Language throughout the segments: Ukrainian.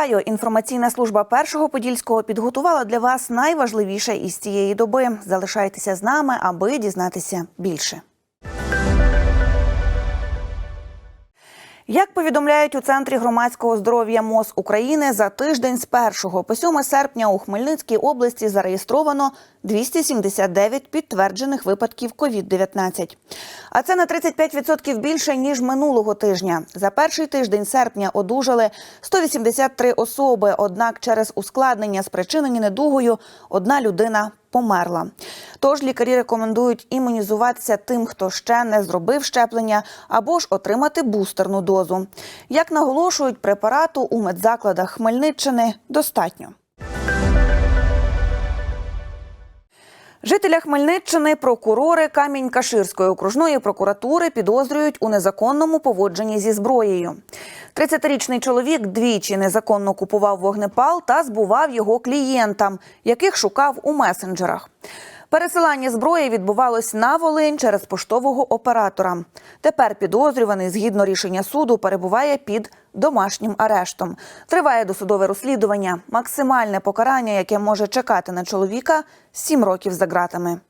Вітаю! Інформаційна служба першого подільського підготувала для вас найважливіше із цієї доби. Залишайтеся з нами, аби дізнатися більше. Як повідомляють у центрі громадського здоров'я МОЗ України, за тиждень з 1 по 7 серпня у Хмельницькій області зареєстровано 279 підтверджених випадків COVID-19. А це на 35% більше ніж минулого тижня. За перший тиждень серпня одужали 183 особи. Однак через ускладнення, спричинені недугою, одна людина померла. Тож лікарі рекомендують імунізуватися тим, хто ще не зробив щеплення, або ж отримати бустерну дозу. Як наголошують, препарату у медзакладах Хмельниччини достатньо. Жителя Хмельниччини прокурори Камінь-Каширської окружної прокуратури підозрюють у незаконному поводженні зі зброєю. 30-річний чоловік двічі незаконно купував вогнепал та збував його клієнтам, яких шукав у месенджерах. Пересилання зброї відбувалось на Волинь через поштового оператора. Тепер підозрюваний, згідно рішення суду, перебуває під домашнім арештом. Триває досудове розслідування. Максимальне покарання, яке може чекати на чоловіка – 7 років за ґратами.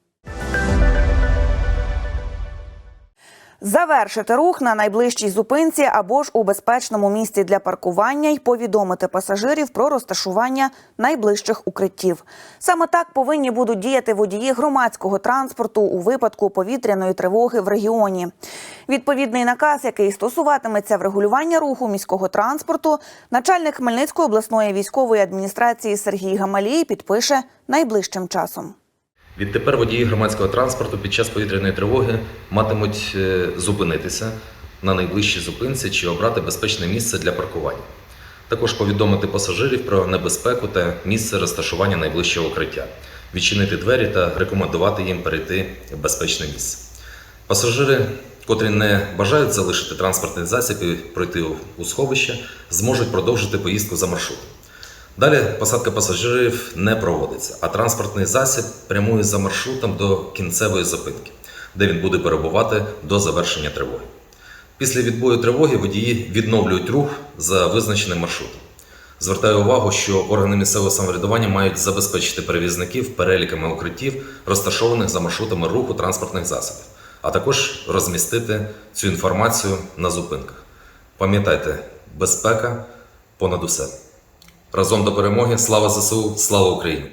Завершити рух на найближчій зупинці або ж у безпечному місці для паркування й повідомити пасажирів про розташування найближчих укриттів. Саме так повинні будуть діяти водії громадського транспорту у випадку повітряної тривоги в регіоні. Відповідний наказ, який стосуватиметься врегулювання руху міського транспорту, начальник Хмельницької обласної військової адміністрації Сергій Гамалій підпише найближчим часом. Відтепер водії громадського транспорту під час повітряної тривоги матимуть е, зупинитися на найближчій зупинці чи обрати безпечне місце для паркування. Також повідомити пасажирів про небезпеку та місце розташування найближчого укриття, відчинити двері та рекомендувати їм перейти в безпечне місце. Пасажири, котрі не бажають залишити транспортний засіб і пройти у сховище, зможуть продовжити поїздку за маршрутом. Далі посадка пасажирів не проводиться, а транспортний засіб прямує за маршрутом до кінцевої зупинки, де він буде перебувати до завершення тривоги. Після відбою тривоги водії відновлюють рух за визначеним маршрутом. Звертаю увагу, що органи місцевого самоврядування мають забезпечити перевізників переліками укриттів, розташованих за маршрутами руху транспортних засобів, а також розмістити цю інформацію на зупинках. Пам'ятайте, безпека понад усе. Разом до перемоги. Слава ЗСУ, слава Україні!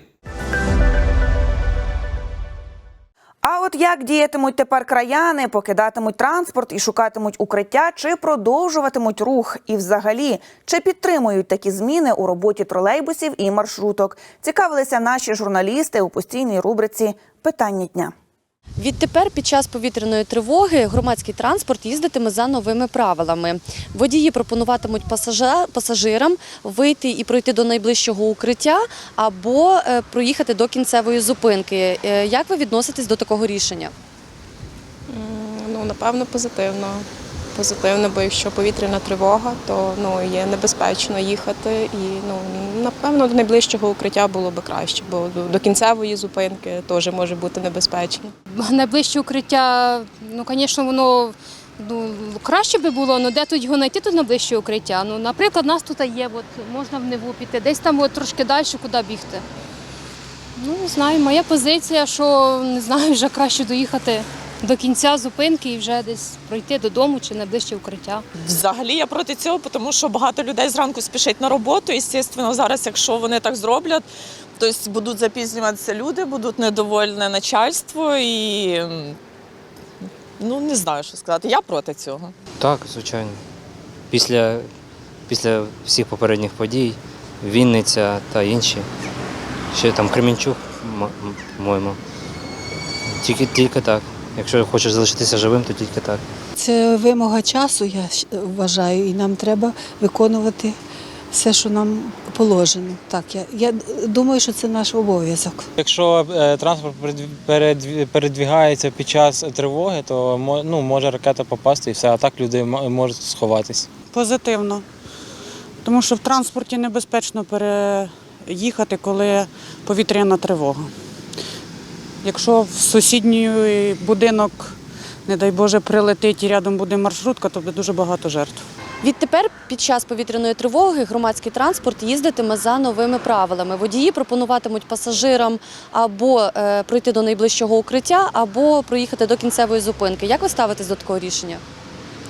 А от як діятимуть тепер краяни, покидатимуть транспорт і шукатимуть укриття, чи продовжуватимуть рух? І взагалі, чи підтримують такі зміни у роботі тролейбусів і маршруток? Цікавилися наші журналісти у постійній рубриці Питання дня. Відтепер під час повітряної тривоги громадський транспорт їздитиме за новими правилами. Водії пропонуватимуть пасажирам вийти і пройти до найближчого укриття або е, проїхати до кінцевої зупинки. Е, Як ви відноситесь до такого рішення? Ну, напевно, позитивно. Позитивно, бо якщо повітряна тривога, то ну, є небезпечно їхати. І ну, напевно, до найближчого укриття було б краще, бо до, до кінцевої зупинки теж може бути небезпечно. найближче укриття, ну, звісно, воно ну, краще би було, але де тут його знайти, тут найближче укриття. Ну, наприклад, у нас тут є, от, можна в Неву піти, десь там от, трошки далі, куди бігти. Ну, не знаю, моя позиція, що не знаю, вже краще доїхати до кінця зупинки і вже десь пройти додому чи найближче укриття. Взагалі я проти цього, тому що багато людей зранку спішать на роботу. І, звісно, зараз, якщо вони так зроблять, то будуть запізнюватися люди, будуть недовольне начальство і ну не знаю, що сказати. Я проти цього. Так, звичайно. Після, після всіх попередніх подій, Вінниця та інші. Ще там м- по-моєму. Тільки, тільки так. Якщо хочеш залишитися живим, то тільки так. Це вимога часу, я вважаю, і нам треба виконувати все, що нам положено. Так, я, я думаю, що це наш обов'язок. Якщо е, транспорт передві- передві- передвігається під час тривоги, то ну, може ракета попасти і все, а так люди можуть сховатись. Позитивно. Тому що в транспорті небезпечно переїхати, коли повітряна тривога. Якщо в сусідній будинок, не дай Боже, прилетить і рядом буде маршрутка, то буде дуже багато жертв. Відтепер під час повітряної тривоги громадський транспорт їздитиме за новими правилами. Водії пропонуватимуть пасажирам або е, пройти до найближчого укриття, або проїхати до кінцевої зупинки. Як ви ставитесь до такого рішення?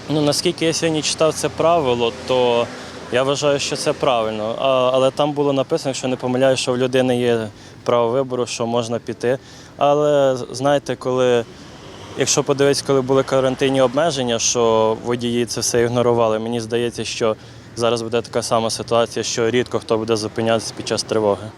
Ну, наскільки я сьогодні читав це правило, то я вважаю, що це правильно. А, але там було написано, якщо не помиляю, що в людини є право вибору, що можна піти. Але знаєте, коли, якщо подивитися, коли були карантинні обмеження, що водії це все ігнорували, мені здається, що зараз буде така сама ситуація, що рідко хто буде зупинятися під час тривоги.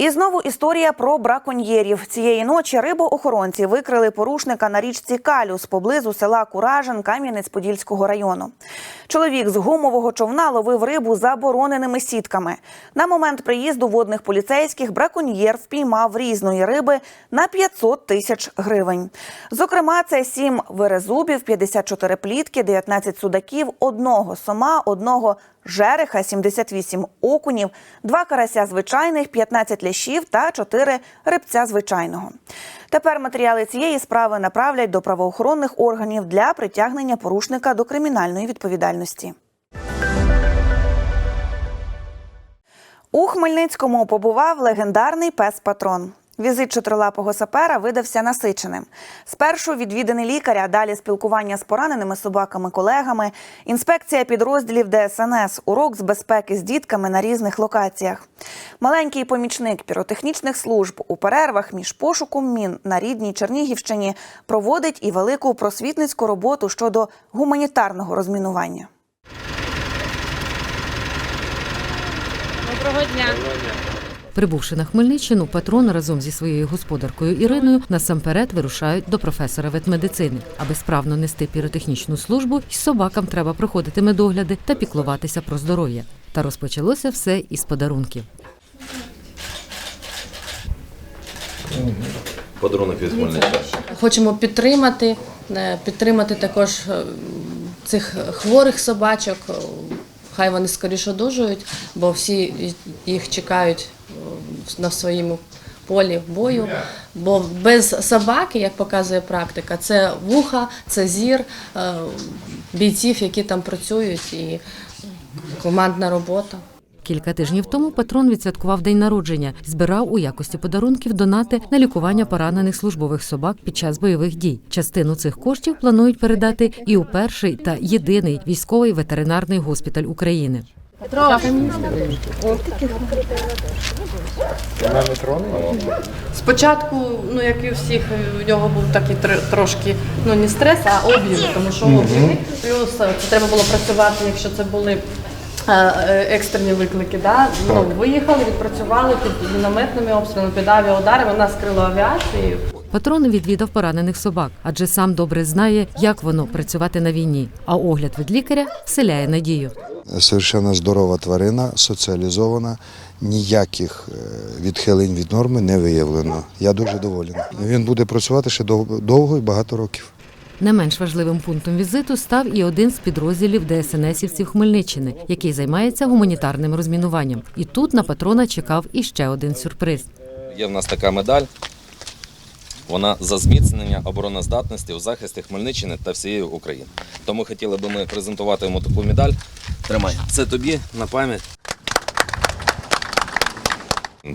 І знову історія про браконьєрів. Цієї ночі рибоохоронці викрили порушника на річці Калюс поблизу села Куражин Кам'янець-Подільського району. Чоловік з гумового човна ловив рибу забороненими сітками. На момент приїзду водних поліцейських браконьєр впіймав різної риби на 500 тисяч гривень. Зокрема, це 7 верезубів, 54 плітки, 19 судаків, одного сома, одного жереха, 78 окунів, два карася звичайних, 15 лящів та 4 рибця звичайного. Тепер матеріали цієї справи направлять до правоохоронних органів для притягнення порушника до кримінальної відповідальності. У Хмельницькому побував легендарний пес Патрон. Візит чотирилапого сапера видався насиченим. Спершу відвідини лікаря, далі спілкування з пораненими собаками-колегами, інспекція підрозділів ДСНС, урок з безпеки з дітками на різних локаціях. Маленький помічник піротехнічних служб у перервах між пошуком мін на рідній Чернігівщині проводить і велику просвітницьку роботу щодо гуманітарного розмінування. Прибувши на Хмельниччину, патрон разом зі своєю господаркою Іриною насамперед вирушають до професора ветмедицини. Аби справно нести піротехнічну службу, й собакам треба проходити медогляди та піклуватися про здоров'я. Та розпочалося все із подарунків. Подарунок від Хмельниччини. Хочемо підтримати, е, підтримати також е, цих хворих собачок. Хай вони скоріше одужують, бо всі їх чекають на своєму полі бою. Бо без собаки, як показує практика, це вуха, це зір е, бійців, які там працюють, і командна робота. Кілька тижнів тому патрон відсвяткував день народження, збирав у якості подарунків донати на лікування поранених службових собак під час бойових дій. Частину цих коштів планують передати і у перший та єдиний військовий ветеринарний госпіталь України. Спочатку, ну як і у всіх, у нього був такий тр- трошки ну не стрес, а об'їзд, тому що об'їзд. Плюс е, це треба було працювати, якщо це були е, е, екстрені виклики. Да? Ну, виїхали, відпрацювали під мінометними обстрілами, під авіаударами, нас крило авіацією. Патрон відвідав поранених собак, адже сам добре знає, як воно працювати на війні. А огляд від лікаря вселяє надію. Совершенно здорова тварина, соціалізована, ніяких е, відхилень від норми не виявлено. Я дуже доволен. Він буде працювати ще дов- довго і багато років. Не менш важливим пунктом візиту став і один з підрозділів ДСНСівців Хмельниччини, який займається гуманітарним розмінуванням. І тут на патрона чекав іще один сюрприз. Є в нас така медаль. Вона за зміцнення обороноздатності у захисті Хмельниччини та всієї України. Тому хотіли би ми презентувати йому таку медаль. Тримай, це тобі на пам'ять.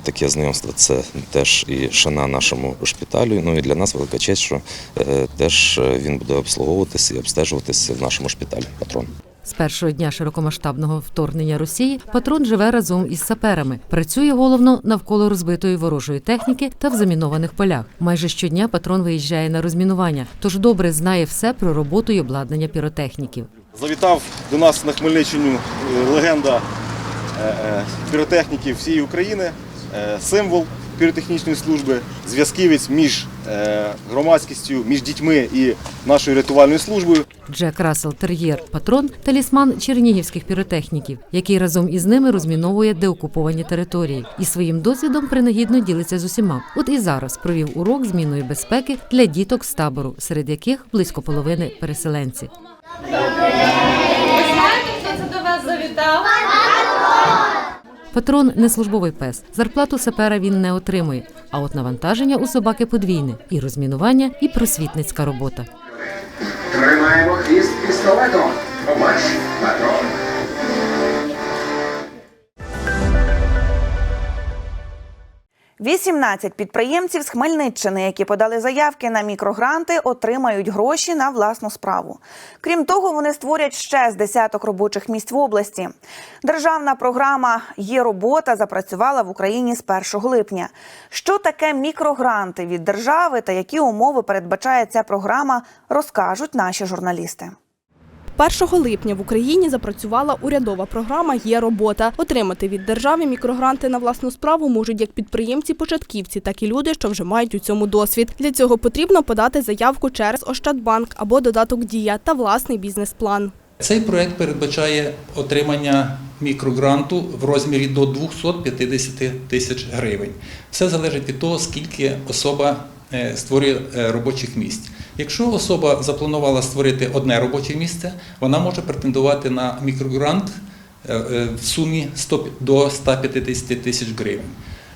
Таке знайомство це теж і шана нашому шпиталю. Ну і для нас велика честь, що е, теж е, він буде обслуговуватися і обстежуватися в нашому шпиталі. Патрон. З першого дня широкомасштабного вторгнення Росії патрон живе разом із саперами. Працює головно навколо розбитої ворожої техніки та в замінованих полях. Майже щодня патрон виїжджає на розмінування, тож добре знає все про роботу і обладнання піротехніків. Завітав до нас на Хмельниччину е, легенда е, е, піротехніки всієї України, символ піротехнічної служби, зв'язківець між е, громадськістю, між дітьми і нашою рятувальною службою. Джек Рассел Тер'єр патрон талісман чернігівських піротехніків, який разом із ними розміновує деокуповані території і своїм досвідом принагідно ділиться з усіма. От і зараз провів урок змінної безпеки для діток з табору, серед яких близько половини переселенці. Це до вас завітав. Патрон не службовий пес. Зарплату сапера він не отримує. А от навантаження у собаки подвійне і розмінування, і просвітницька робота. Тримаємо хвіст пістолетом. Марш, патрон. Вісімнадцять підприємців з Хмельниччини, які подали заявки на мікрогранти, отримають гроші на власну справу. Крім того, вони створять ще з десяток робочих місць в області. Державна програма Є робота запрацювала в Україні з 1 липня. Що таке мікрогранти від держави та які умови передбачає ця програма, розкажуть наші журналісти. 1 липня в Україні запрацювала урядова програма Є робота. Отримати від держави мікрогранти на власну справу можуть як підприємці-початківці, так і люди, що вже мають у цьому досвід. Для цього потрібно подати заявку через Ощадбанк або додаток Дія та власний бізнес-план. Цей проект передбачає отримання мікрогранту в розмірі до 250 тисяч гривень. Все залежить від того, скільки особа створює е, робочих місць. Якщо особа запланувала створити одне робоче місце, вона може претендувати на мікрогрант е, е, в сумі 100 до 150 тисяч гривень.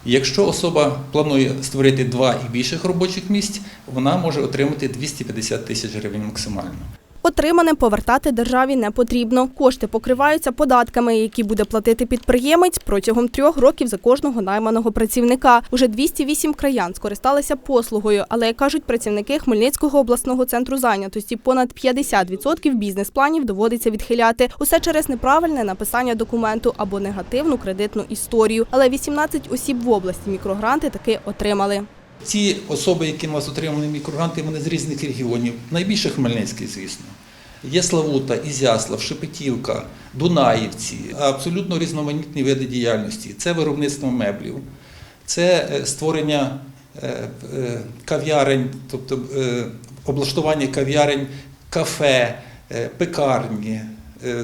Якщо особа планує створити два і більших робочих місць, вона може отримати 250 тисяч гривень максимально. Отримане повертати державі не потрібно. Кошти покриваються податками, які буде платити підприємець протягом трьох років за кожного найманого працівника. Уже 208 краян скористалися послугою, але як кажуть працівники Хмельницького обласного центру зайнятості, понад 50% бізнес-планів доводиться відхиляти. Усе через неправильне написання документу або негативну кредитну історію. Але 18 осіб в області мікрогранти таки отримали. Ці особи, які у нас отримали мікрогранти, вони з різних регіонів. Найбільше Хмельницький, звісно. Є Славута, Ізяслав, Шепетівка, Дунаївці, абсолютно різноманітні види діяльності. Це виробництво меблів, це е, створення е, е, кав'ярень, тобто облаштування кав'ярень, кафе, пекарні.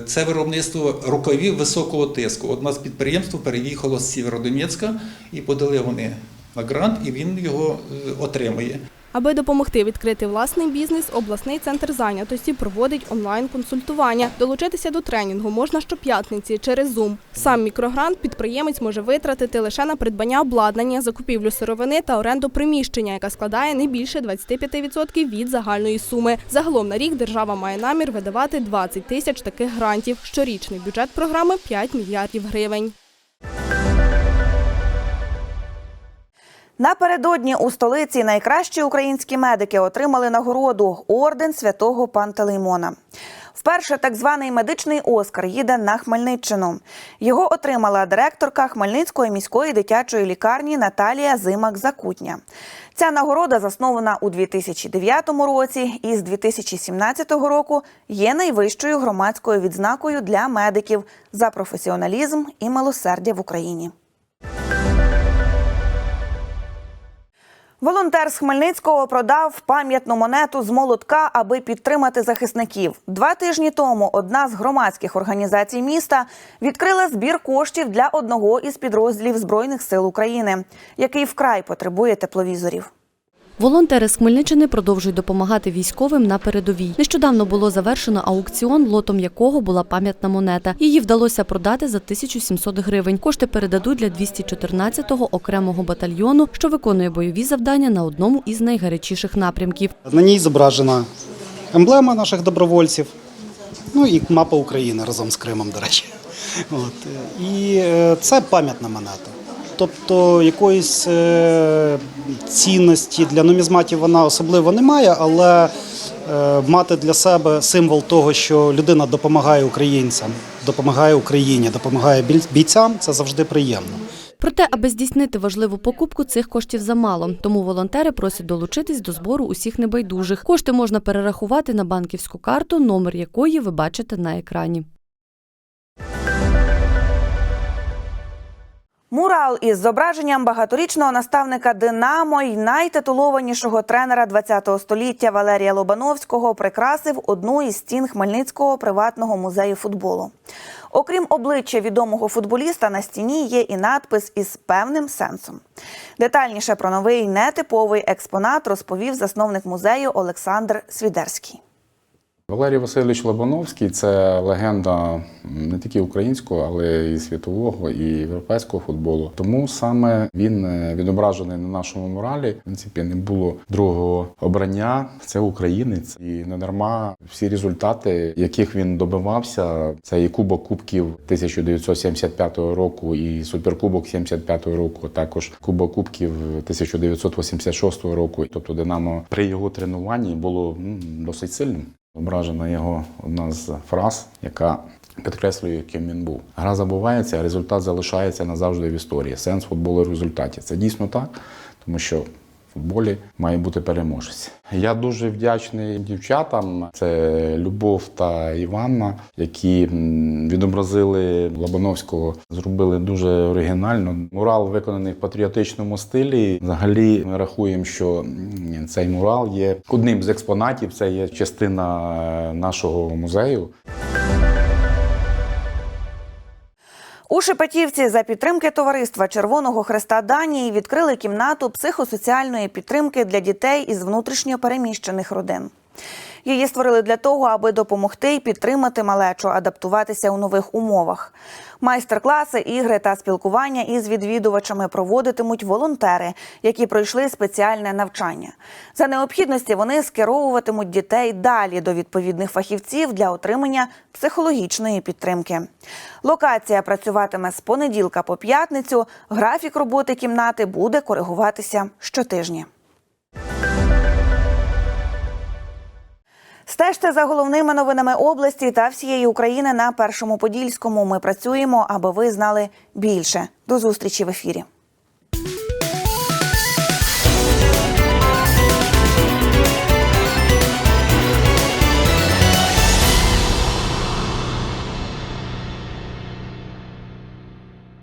Це виробництво рукавів високого тиску. Одна з підприємств переїхало з Сєвєродонецька і подали вони на грант, і він його е, отримує. Аби допомогти відкрити власний бізнес, обласний центр зайнятості проводить онлайн-консультування. Долучитися до тренінгу можна щоп'ятниці через Zoom. Сам мікрогрант підприємець може витратити лише на придбання обладнання, закупівлю сировини та оренду приміщення, яка складає не більше 25% від загальної суми. Загалом на рік держава має намір видавати 20 тисяч таких грантів. Щорічний бюджет програми 5 мільярдів гривень. Напередодні у столиці найкращі українські медики отримали нагороду орден святого Пантелеймона. Вперше так званий медичний Оскар їде на Хмельниччину. Його отримала директорка Хмельницької міської дитячої лікарні Наталія Зимак-Закутня. Ця нагорода заснована у 2009 році і з 2017 року є найвищою громадською відзнакою для медиків за професіоналізм і милосердя в Україні. Волонтер з Хмельницького продав пам'ятну монету з молотка, аби підтримати захисників. Два тижні тому одна з громадських організацій міста відкрила збір коштів для одного із підрозділів Збройних сил України, який вкрай потребує тепловізорів. Волонтери з Хмельниччини продовжують допомагати військовим на передовій. Нещодавно було завершено аукціон, лотом якого була пам'ятна монета. Її вдалося продати за 1700 гривень. Кошти передадуть для 214-го окремого батальйону, що виконує бойові завдання на одному із найгарячіших напрямків. На ній зображена емблема наших добровольців, ну і мапа України разом з Кримом, до речі. От. І е, це пам'ятна монета. Тобто якоїсь е, цінності для нумізматів вона особливо немає, але е, мати для себе символ того, що людина допомагає українцям, допомагає Україні, допомагає бійцям, це завжди приємно. Проте, аби здійснити важливу покупку, цих коштів замало. Тому волонтери просять долучитись до збору усіх небайдужих. Кошти можна перерахувати на банківську карту, номер якої ви бачите на екрані. Мурал із зображенням багаторічного наставника Динамо й найтитулованішого тренера ХХ століття Валерія Лобановського прикрасив одну із стін Хмельницького приватного музею футболу. Окрім обличчя відомого футболіста, на стіні є і надпис із певним сенсом. Детальніше про новий нетиповий експонат розповів засновник музею Олександр Свідерський. Валерій Васильович Лобановський це легенда не тільки українського, але і світового, і європейського футболу. Тому саме він е, відображений на нашому моралі. В принципі, не було другого обрання. Це українець, і не дарма всі результати, яких він добивався, це і Кубок Кубків 1975 року, і Суперкубок 75 року, також Кубок Кубків 1986 року. Тобто Динамо при його тренуванні було м, досить сильним. Ображена його одна з фраз, яка підкреслює, ким він був. Гра забувається, а результат залишається назавжди в історії. Сенс футболу в результаті. Це дійсно так, тому що футболі має бути переможець. Я дуже вдячний дівчатам. Це Любов та Іванна, які відобразили Лобановського, зробили дуже оригінально. Мурал виконаний в патріотичному стилі. Взагалі, ми рахуємо, що цей мурал є одним з експонатів. Це є частина е, нашого музею. У Шепетівці за підтримки товариства Червоного Хреста Данії відкрили кімнату психосоціальної підтримки для дітей із внутрішньо переміщених родин. Її створили для того, аби допомогти і підтримати малечу, адаптуватися у нових умовах. Майстер-класи, ігри та спілкування із відвідувачами проводитимуть волонтери, які пройшли спеціальне навчання. За необхідності вони скеровуватимуть дітей далі до відповідних фахівців для отримання психологічної підтримки. Локація працюватиме з понеділка по п'ятницю. Графік роботи кімнати буде коригуватися щотижня. Стежте за головними новинами області та всієї України на першому подільському. Ми працюємо, аби ви знали більше. До зустрічі в ефірі.